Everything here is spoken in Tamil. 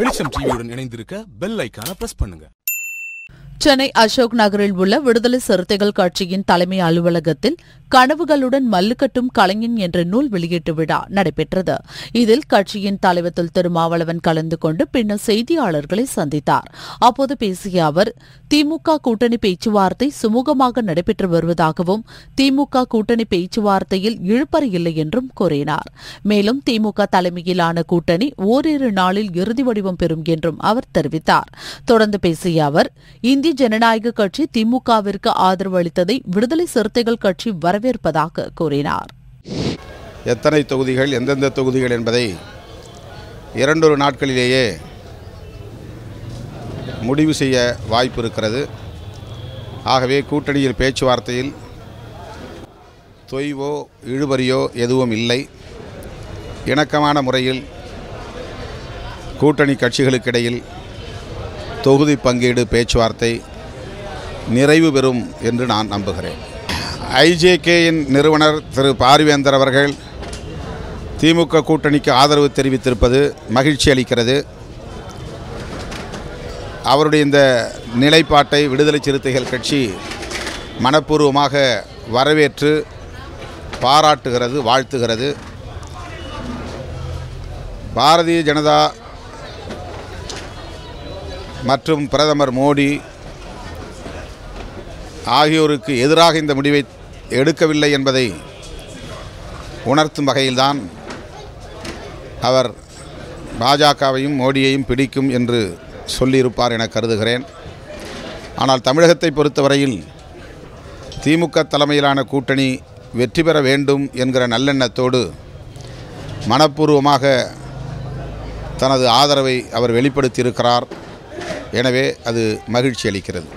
வெளிச்சம் டிவியுடன் இணைந்திருக்க பெல் ஐக்கான பிரஸ் பண்ணுங்க. சென்னை அசோக் நகரில் உள்ள விடுதலை சிறுத்தைகள் கட்சியின் தலைமை அலுவலகத்தில் கனவுகளுடன் மல்லுக்கட்டும் கலைஞன் என்ற நூல் வெளியீட்டு விழா நடைபெற்றது. இதில் கட்சியின் தலைவர் தொல் திருமாவளவன் கலந்து கொண்டு பின்னர் செய்தியாளர்களை சந்தித்தார். அப்போது பேசிய அவர் திமுக கூட்டணி பேச்சுவார்த்தை சுமூகமாக நடைபெற்று வருவதாகவும் திமுக கூட்டணி பேச்சுவார்த்தையில் இழுப்பறை இல்லை என்றும் கூறினார். மேலும் திமுக தலைமையிலான கூட்டணி ஓரிரு நாளில் இறுதி வடிவம் பெறும் என்றும் அவர் தெரிவித்தார். தொடர்ந்து பேசிய அவர் இந்திய ஜனநாயக கட்சி திமுகவிற்கு ஆதரவு அளித்ததை விடுதலை சிறுத்தைகள் கட்சி வர வரவேற்பதாக கூறினார். எத்தனை தொகுதிகள் எந்தெந்த தொகுதிகள் என்பதை இரண்டொரு நாட்களிலேயே முடிவு செய்ய வாய்ப்பு இருக்கிறது ஆகவே கூட்டணியில் பேச்சுவார்த்தையில் தொய்வோ இழுபறியோ எதுவும் இல்லை. இணக்கமான முறையில் கூட்டணி கட்சிகளுக்கிடையில் தொகுதி பங்கீடு பேச்சுவார்த்தை நிறைவு பெறும் என்று நான் நம்புகிறேன். ஐஜேகேயின் நிறுவனர் திரு பாரிவேந்தர் அவர்கள் திமுக கூட்டணிக்கு ஆதரவு தெரிவித்திருப்பது மகிழ்ச்சி அளிக்கிறது. அவருடைய இந்த நிலைப்பாட்டை விடுதலை சிறுத்தைகள் கட்சி மனப்பூர்வமாக வரவேற்று பாராட்டுகிறது வாழ்த்துகிறது. பாரதிய ஜனதா மற்றும் பிரதமர் மோடி ஆகியோருக்கு எதிராக இந்த முடிவை எடுக்கவில்லை என்பதை உணர்த்தும் வகையில்தான் அவர் பாஜகவையும் மோடியையும் பிடிக்கும் என்று சொல்லியிருப்பார் என கருதுகிறேன். ஆனால் தமிழகத்தை பொறுத்தவரையில் திமுக தலைமையிலான கூட்டணி வெற்றி பெற வேண்டும் என்கிற நல்லெண்ணத்தோடு மனப்பூர்வமாக தனது ஆதரவை அவர் வெளிப்படுத்தியிருக்கிறார். எனவே அது மகிழ்ச்சி அளிக்கிறது.